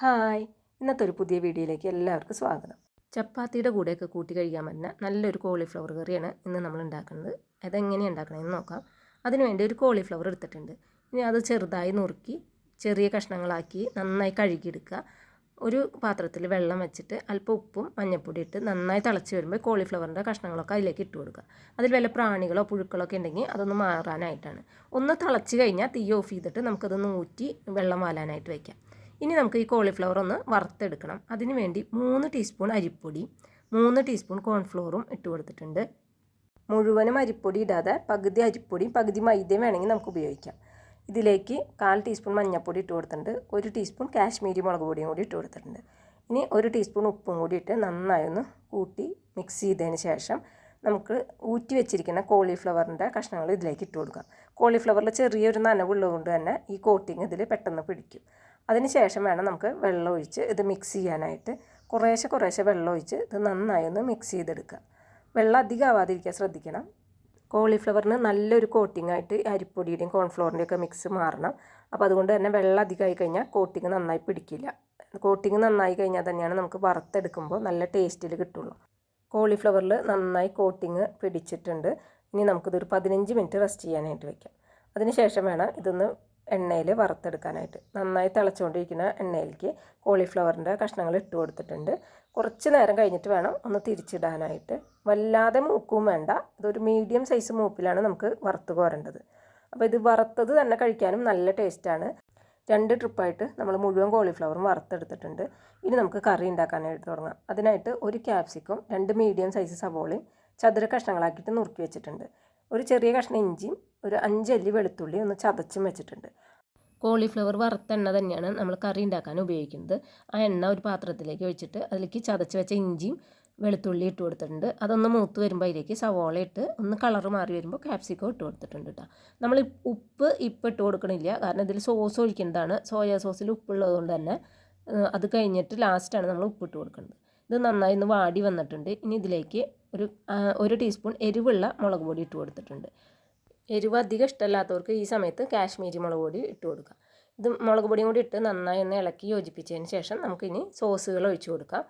Hi. ഇന്നത്തെ ഒരു പുതിയ വീഡിയോയിലേക്ക് എല്ലാവർക്കും സ്വാഗതം. ചപ്പാത്തിയുടെ കൂടെയൊക്കെ കൂട്ടി കഴിക്കാൻ പറ്റുന്ന നല്ലൊരു കോളിഫ്ലവർ കറിയാണ് ഇന്ന് നമ്മൾ ഉണ്ടാക്കുന്നത്. അതെങ്ങനെയാണ് ഉണ്ടാക്കണമെന്ന് നോക്കാം. അതിനുവേണ്ടി ഒരു കോളിഫ്ലവർ എടുത്തിട്ടുണ്ട്. ഇനി അത് ചെറുതായി നുറുക്കി ചെറിയ കഷ്ണങ്ങളാക്കി നന്നായി കഴുകിയെടുക്കുക. ഒരു പാത്രത്തിൽ വെള്ളം വെച്ചിട്ട് അല്പം ഉപ്പും മഞ്ഞൾപ്പൊടി ഇട്ട് നന്നായി തിളച്ച് വരുമ്പോൾ കോളിഫ്ലവറിന്റെ കഷ്ണങ്ങളൊക്കെ അതിലേക്ക് ഇട്ട് കൊടുക്കുക. അതിൽ വല്ല പ്രാണികളോ പുഴുക്കളോ ഒക്കെ ഉണ്ടെങ്കിൽ അതൊന്ന് മാറാനായിട്ടാണ്. ഒന്ന് തിളച്ച് കഴിഞ്ഞാൽ തീ ഓഫ് ചെയ്തിട്ട് നമുക്കതൊന്ന് നൂറ്റി വെള്ളം വാലാനായിട്ട് വയ്ക്കാം ഇനി നമുക്ക് ഈ കോളിഫ്ലവർ ഒന്ന് വറുത്തെടുക്കണം. അതിന് വേണ്ടി മൂന്ന് ടീസ്പൂൺ അരിപ്പൊടി മൂന്ന് ടീസ്പൂൺ കോൺഫ്ലോറും ഇട്ട് കൊടുത്തിട്ടുണ്ട്. മുഴുവനും അരിപ്പൊടി ഇടാതെ പകുതി അരിപ്പൊടിയും പകുതി മൈദയും വേണമെങ്കിൽ നമുക്ക് ഉപയോഗിക്കാം. ഇതിലേക്ക് കാൽ ടീസ്പൂൺ മഞ്ഞൾപ്പൊടി ഇട്ട് കൊടുത്തിട്ടുണ്ട്. ഒരു ടീസ്പൂൺ കാശ്മീരി മുളക് പൊടിയും കൂടി ഇട്ട് കൊടുത്തിട്ടുണ്ട്. ഇനി ഒരു ടീസ്പൂൺ ഉപ്പും കൂടി ഇട്ട് നന്നായി ഒന്ന് കൂട്ടി മിക്സ് ചെയ്തതിന് ശേഷം നമുക്ക് ഊറ്റി വെച്ചിരിക്കുന്ന കോളിഫ്ലവറിന്റെ കഷ്ണങ്ങൾ ഇതിലേക്ക് ഇട്ട് കൊടുക്കാം. കോളിഫ്ലവറിൽ ചെറിയൊരു നനവുള്ളതുകൊണ്ട് തന്നെ ഈ കോട്ടിങ് ഇതിൽ പെട്ടെന്ന് പിടിക്കും. അതിന് ശേഷം വേണം നമുക്ക് വെള്ളം ഒഴിച്ച് ഇത് മിക്സ് ചെയ്യാനായിട്ട്. കുറേശ്ശെ കുറേശ്ശെ വെള്ളം ഒഴിച്ച് ഇത് നന്നായി ഒന്ന് മിക്സ് ചെയ്തെടുക്കുക. വെള്ളം അധികം ആവാതിരിക്കാൻ ശ്രദ്ധിക്കണം. കോളിഫ്ലവറിന് നല്ലൊരു കോട്ടിംഗ് ആയിട്ട് അരിപ്പൊടിയുടെയും കോൺഫ്ലോറിന്റെയും ഒക്കെ മിക്സ് മാറണം. അപ്പോൾ അതുകൊണ്ട് തന്നെ വെള്ളം അധികമായി കഴിഞ്ഞാൽ കോട്ടിങ് നന്നായി പിടിക്കില്ല. കോട്ടിങ് നന്നായി കഴിഞ്ഞാൽ തന്നെയാണ് നമുക്ക് വറുത്തെടുക്കുമ്പോൾ നല്ല ടേസ്റ്റിൽ കിട്ടുള്ളൂ. കോളിഫ്ലവറിൽ നന്നായി കോട്ടിങ് പിടിച്ചിട്ടുണ്ട്. ഇനി നമുക്കിതൊരു പതിനഞ്ച് മിനിറ്റ് റെസ്റ്റ് ചെയ്യാനായിട്ട് വയ്ക്കാം അതിന് ശേഷം വേണം ഇതൊന്ന് എണ്ണയിൽ വറുത്തെടുക്കാനായിട്ട്. നന്നായി തിളച്ചുകൊണ്ടിരിക്കുന്ന എണ്ണയിലേക്ക് കോളിഫ്ലവറിന്റെ കഷ്ണങ്ങൾ ഇട്ട് കൊടുത്തിട്ടുണ്ട്. കുറച്ച് നേരം കഴിഞ്ഞിട്ട് വേണം ഒന്ന് തിരിച്ചിടാനായിട്ട്. വല്ലാതെ മൂക്കും വേണ്ട. ഇതൊരു മീഡിയം സൈസ് മൂപ്പിലാണ് നമുക്ക് വറുത്ത് കോരേണ്ടത്. അപ്പോൾ ഇത് വറുത്തത് തന്നെ കഴിക്കാനും നല്ല ടേസ്റ്റാണ്. രണ്ട് ട്രിപ്പായിട്ട് നമ്മൾ മുഴുവൻ കോളിഫ്ലവറും വറുത്തെടുത്തിട്ടുണ്ട്. ഇനി നമുക്ക് കറി ഉണ്ടാക്കാനായിട്ട് തുടങ്ങാം. അതിനായിട്ട് ഒരു ക്യാപ്സിക്കും രണ്ട് മീഡിയം സൈസ് സവോളയും ചതുര കഷ്ണങ്ങളാക്കിയിട്ട് നുറുക്കി വെച്ചിട്ടുണ്ട്. ഒരു ചെറിയ കഷ്ണം ഇഞ്ചിയും ഒരു അഞ്ചല്ലി വെളുത്തുള്ളി ഒന്ന് ചതച്ചും വെച്ചിട്ടുണ്ട്. കോളിഫ്ലവർ വറുത്ത എണ്ണ തന്നെയാണ് നമ്മൾ കറി ഉണ്ടാക്കാൻ ഉപയോഗിക്കുന്നത്. ആ എണ്ണ ഒരു പാത്രത്തിലേക്ക് ഒഴിച്ചിട്ട് അതിലേക്ക് ചതച്ച് വെച്ച ഇഞ്ചിയും വെളുത്തുള്ളി ഇട്ട് കൊടുത്തിട്ടുണ്ട്. അതൊന്ന് മൂത്ത് വരുമ്പോൾ അതിലേക്ക് സവോള ഇട്ട് ഒന്ന് കളർ മാറി വരുമ്പോൾ ക്യാപ്സിക്കോ ഇട്ട് കൊടുത്തിട്ടുണ്ട് കേട്ടോ. നമ്മൾ ഉപ്പ് ഇപ്പം ഇട്ട് കൊടുക്കണില്ല. കാരണം ഇതിൽ സോസ് ഒഴിക്കേണ്ടതാണ് സോയാ സോസിൽ ഉപ്പുള്ളത് കൊണ്ട് തന്നെ അത് കഴിഞ്ഞിട്ട് ലാസ്റ്റാണ് നമ്മൾ ഉപ്പിട്ട് കൊടുക്കുന്നത്. ഇത് നന്നായി ഒന്ന് വാടി വന്നിട്ടുണ്ട്. ഇനി ഇതിലേക്ക് ഒരു ഒരു ടീസ്പൂൺ എരിവുള്ള മുളക് പൊടി ഇട്ട് കൊടുത്തിട്ടുണ്ട്. എരിവ് അധികം ഇഷ്ടമല്ലാത്തവർക്ക് ഈ സമയത്ത് കാശ്മീരി മുളക് പൊടി ഇട്ട് കൊടുക്കാം. ഇത് മുളക് പൊടിയും കൂടി ഇട്ട് നന്നായി ഒന്ന് ഇളക്കി യോജിപ്പിച്ചതിന് ശേഷം നമുക്കിനി സോസുകൾ ഒഴിച്ചു കൊടുക്കാം.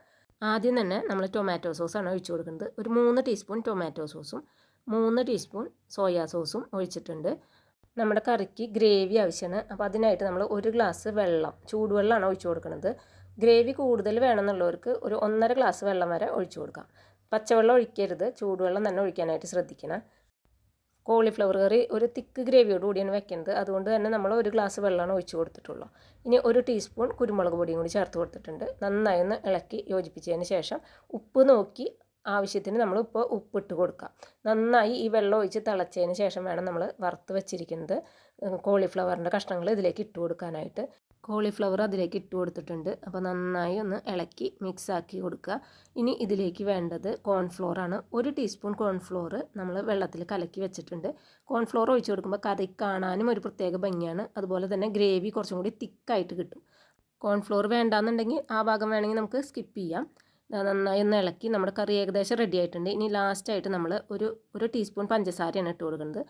ആദ്യം തന്നെ നമ്മൾ ടൊമാറ്റോ സോസാണ് ഒഴിച്ചു കൊടുക്കുന്നത്. ഒരു മൂന്ന് ടീസ്പൂൺ ടൊമാറ്റോ സോസും മൂന്ന് ടീസ്പൂൺ സോയാ സോസും ഒഴിച്ചിട്ടുണ്ട്. നമ്മുടെ കറിക്ക് ഗ്രേവി ആവശ്യമാണ്. അപ്പോൾ അതിനായിട്ട് നമ്മൾ ഒരു ഗ്ലാസ് വെള്ളം ചൂടുവെള്ളമാണ് ഒഴിച്ചു കൊടുക്കുന്നത്. ഗ്രേവി കൂടുതൽ വേണമെന്നുള്ളവർക്ക് ഒരു ഒന്നര ഗ്ലാസ് വെള്ളം വരെ ഒഴിച്ചു കൊടുക്കാം. പച്ചവെള്ളം ഒഴിക്കരുത്. ചൂടുവെള്ളം തന്നെ ഒഴിക്കാനായിട്ട് ശ്രദ്ധിക്കണം. കോളിഫ്ലവർ കറി ഒരു തിക്ക് ഗ്രേവിയോട് കൂടിയാണ് വെക്കുന്നത്. അതുകൊണ്ട് തന്നെ നമ്മൾ ഒരു ഗ്ലാസ് വെള്ളമാണ് ഒഴിച്ച് കൊടുത്തിട്ടുള്ളൂ. ഇനി ഒരു ടീസ്പൂൺ കുരുമുളക് പൊടിയും കൂടി ചേർത്ത് കൊടുത്തിട്ടുണ്ട്. നന്നായി ഒന്ന് ഇളക്കി യോജിപ്പിച്ചതിന് ശേഷം ഉപ്പ് നോക്കി ആവശ്യത്തിന് നമ്മൾ ഇപ്പോൾ ഉപ്പിട്ട് കൊടുക്കാം. നന്നായി ഈ വെള്ളം ഒഴിച്ച് തിളച്ചതിന് ശേഷം വേണം നമ്മൾ വറുത്ത് വെച്ചിരിക്കുന്നത് കോളിഫ്ലവറിന്റെ കഷ്ണങ്ങൾ ഇതിലേക്ക് ഇട്ട് കൊടുക്കാനായിട്ട്. കോളിഫ്ലവർ അതിലേക്ക് ഇട്ട് കൊടുത്തിട്ടുണ്ട്. അപ്പോൾ നന്നായി ഒന്ന് ഇളക്കി മിക്സ് ആക്കി കൊടുക്കുക. ഇനി ഇതിലേക്ക് വേണ്ടത് കോൺഫ്ലോർ ആണ്. ഒരു ടീസ്പൂൺ കോൺഫ്ലോർ നമ്മൾ വെള്ളത്തിൽ കലക്കി വെച്ചിട്ടുണ്ട്. കോൺഫ്ലോർ ഒഴിച്ച് കൊടുക്കുമ്പോൾ കറി കാണാനും ഒരു പ്രത്യേക ഭംഗിയാണ്. അതുപോലെ തന്നെ ഗ്രേവി കുറച്ചും കൂടി തിക്കായിട്ട് കിട്ടും. കോൺഫ്ലോർ വേണ്ടാന്നുണ്ടെങ്കിൽ ആ ഭാഗം വേണമെങ്കിൽ നമുക്ക് സ്കിപ്പ് ചെയ്യാം. നന്നായി ഒന്ന് ഇളക്കി നമ്മുടെ കറി ഏകദേശം റെഡി ആയിട്ടുണ്ട്. ഇനി ലാസ്റ്റായിട്ട് നമ്മൾ ഒരു ഒരു ടീസ്പൂൺ പഞ്ചസാരയാണ് ഇട്ട് കൊടുക്കുന്നത്.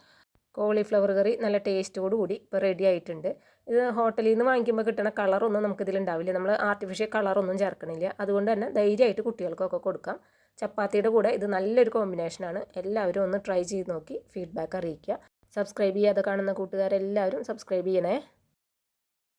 കോളിഫ്ലവർ കറി നല്ല ടേസ്റ്റോടു കൂടി ഇപ്പോൾ റെഡി ആയിട്ടുണ്ട്. ഇത് ഹോട്ടലിൽ നിന്ന് വാങ്ങിക്കുമ്പോൾ കിട്ടുന്ന കളറൊന്നും നമുക്കിതിലുണ്ടാവില്ല. നമ്മൾ ആർട്ടിഫിഷ്യൽ കളറൊന്നും ചേർക്കണില്ല. അതുകൊണ്ട് തന്നെ ധൈര്യമായിട്ട് കുട്ടികൾക്കൊക്കെ കൊടുക്കാം. ചപ്പാത്തിയുടെ കൂടെ ഇത് നല്ലൊരു കോമ്പിനേഷനാണ് എല്ലാവരും ഒന്ന് ട്രൈ ചെയ്ത് നോക്കി ഫീഡ്ബാക്ക് അറിയിക്കുക. സബ്സ്ക്രൈബ് ചെയ്യാതെ കാണുന്ന കൂട്ടുകാരെല്ലാവരും സബ്സ്ക്രൈബ് ചെയ്യണേ.